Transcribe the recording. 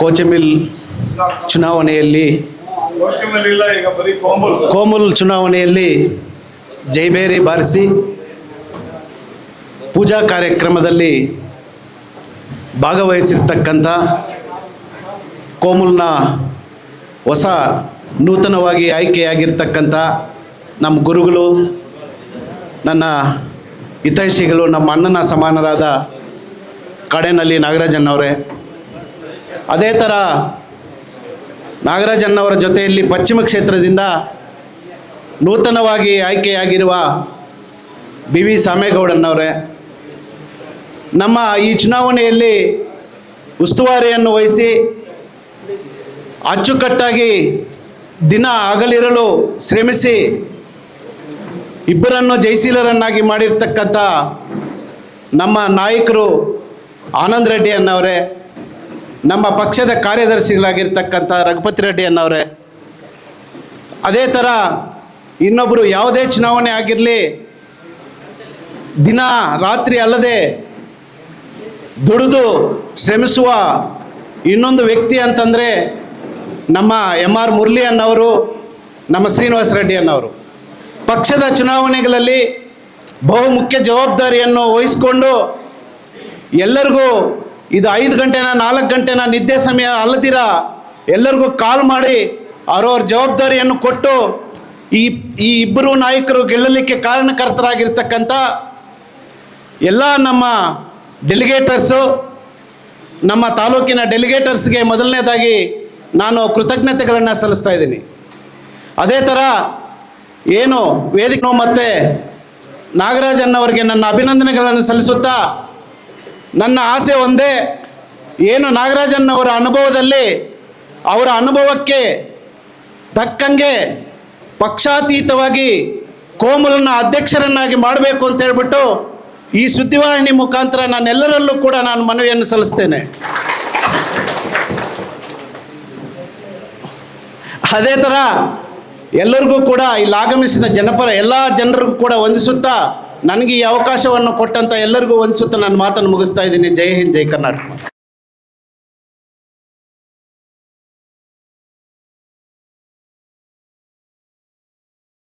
ಕೋಚಮಿಲ್ ಚುನಾವಣೆಯಲ್ಲಿ ಕೋಮುಲ್. ಚುನಾವಣೆಯಲ್ಲಿ ಜೈಬೇರಿ ಬಾರಿಸಿ ಪೂಜಾ ಕಾರ್ಯಕ್ರಮದಲ್ಲಿ ಭಾಗವಹಿಸಿರ್ತಕ್ಕಂಥ ಕೋಮುಲ್ನ ಹೊಸ ನೂತನವಾಗಿ ಆಯ್ಕೆಯಾಗಿರ್ತಕ್ಕಂಥ ನಮ್ಮ ಗುರುಗಳು ನನ್ನ ಹಿತೈಷಿಗಳು ನಮ್ಮ ಅಣ್ಣನ ಸಮಾನರಾದ ಕಡೆನಲ್ಲಿ ನಾಗರಾಜನ್ನವರೇ ಅದೇ ಥರ ನಾಗರಾಜನ್ನವರ ಜೊತೆಯಲ್ಲಿ ಪಶ್ಚಿಮ ಕ್ಷೇತ್ರದಿಂದ ನೂತನವಾಗಿ ಆಯ್ಕೆಯಾಗಿರುವ ಬಿ ವಿ ಸಾಮೇಗೌಡನವರೇ ನಮ್ಮ ಈ ಚುನಾವಣೆಯಲ್ಲಿ ಉಸ್ತುವಾರಿಯನ್ನು ವಹಿಸಿ ಅಚ್ಚುಕಟ್ಟಾಗಿ ದಿನ ಆಗಲಿರಲು ಶ್ರಮಿಸಿ ಇಬ್ಬರನ್ನು ಜಯಶೀಲರನ್ನಾಗಿ ಮಾಡಿರ್ತಕ್ಕಂಥ ನಮ್ಮ ನಾಯಕರು ಆನಂದ್ ರೆಡ್ಡಿ ಅನ್ನವರೇ ನಮ್ಮ ಪಕ್ಷದ ಕಾರ್ಯದರ್ಶಿಗಳಾಗಿರ್ತಕ್ಕಂಥ ರಘುಪತಿ ರೆಡ್ಡಿ ಅನ್ನವರೇ ಅದೇ ಥರ ಇನ್ನೊಬ್ಬರು ಯಾವುದೇ ಚುನಾವಣೆ ಆಗಿರಲಿ, ದಿನ ರಾತ್ರಿ ಅಲ್ಲದೆ ದುಡಿದು ಶ್ರಮಿಸುವ ಇನ್ನೊಂದು ವ್ಯಕ್ತಿ ಅಂತಂದರೆ ನಮ್ಮ ಎಂ ಆರ್ ಮುರಳಿ ಅನ್ನವರು ನಮ್ಮ ಶ್ರೀನಿವಾಸ ರೆಡ್ಡಿ ಅನ್ನವರು ಪಕ್ಷದ ಚುನಾವಣೆಗಳಲ್ಲಿ ಬಹುಮುಖ್ಯ ಜವಾಬ್ದಾರಿಯನ್ನು ವಹಿಸಿಕೊಂಡು ಎಲ್ಲರಿಗೂ ಇದು ಐದು ಗಂಟೆನ, ನಾಲ್ಕು ಗಂಟೆನ ನಿದ್ದೆ ಸಮಯ ಅಲ್ಲದಿರ? ಎಲ್ಲರಿಗೂ ಕಾಲ್ ಮಾಡಿ ಅವ್ರವ್ರ ಜವಾಬ್ದಾರಿಯನ್ನು ಕೊಟ್ಟು ಈ ಈ ಇಬ್ಬರು ನಾಯಕರು ಗೆಲ್ಲಲಿಕ್ಕೆ ಕಾರಣಕರ್ತರಾಗಿರ್ತಕ್ಕಂಥ ಎಲ್ಲ ನಮ್ಮ ಡೆಲಿಗೇಟರ್ಸು ನಮ್ಮ ತಾಲೂಕಿನ ಡೆಲಿಗೇಟರ್ಸ್ಗೆ ಮೊದಲನೇದಾಗಿ ನಾನು ಕೃತಜ್ಞತೆಗಳನ್ನು ಸಲ್ಲಿಸ್ತಾ ಇದ್ದೀನಿ. ಅದೇ ಥರ ಏನು ವೇದಿಕೆ ಮತ್ತು ನಾಗರಾಜನ್ನವರಿಗೆ ನನ್ನ ಅಭಿನಂದನೆಗಳನ್ನು ಸಲ್ಲಿಸುತ್ತಾ ನನ್ನ ಆಸೆ ಒಂದೇ, ಏನು ನಾಗರಾಜನ್ನವರ ಅನುಭವದಲ್ಲಿ ಅವರ ಅನುಭವಕ್ಕೆ ತಕ್ಕಂಗೆ ಪಕ್ಷಾತೀತವಾಗಿ ಕೋಮಲನ ಅಧ್ಯಕ್ಷರನ್ನಾಗಿ ಮಾಡಬೇಕು ಅಂತ ಹೇಳ್ಬಿಟ್ಟು ಈ ಸುದ್ದಿವಾಹಿನಿ ಮುಖಾಂತರ ನಾನೆಲ್ಲರಲ್ಲೂ ಕೂಡ ನಾನು ಮನವಿಯನ್ನು ಸಲ್ಲಿಸ್ತೇನೆ. ಅದೇ ಥರ ಎಲ್ಲರಿಗೂ ಕೂಡ ಇಲ್ಲಿ ಆಗಮಿಸಿದ ಜನಪರ, ಎಲ್ಲ ಜನರಿಗೂ ಕೂಡ ವಂದಿಸುತ್ತಾ ನನಗೆ ಈ ಅವಕಾಶವನ್ನು ಕೊಟ್ಟಂಥ ಎಲ್ಲರಿಗೂ ವಂದಿಸುತ್ತಾ ನಾನು ಮಾತನ್ನು ಮುಗಿಸ್ತಾ ಇದ್ದೀನಿ. ಜೈ ಹಿಂದ್ ಜೈ ಕರ್ನಾಟಕ.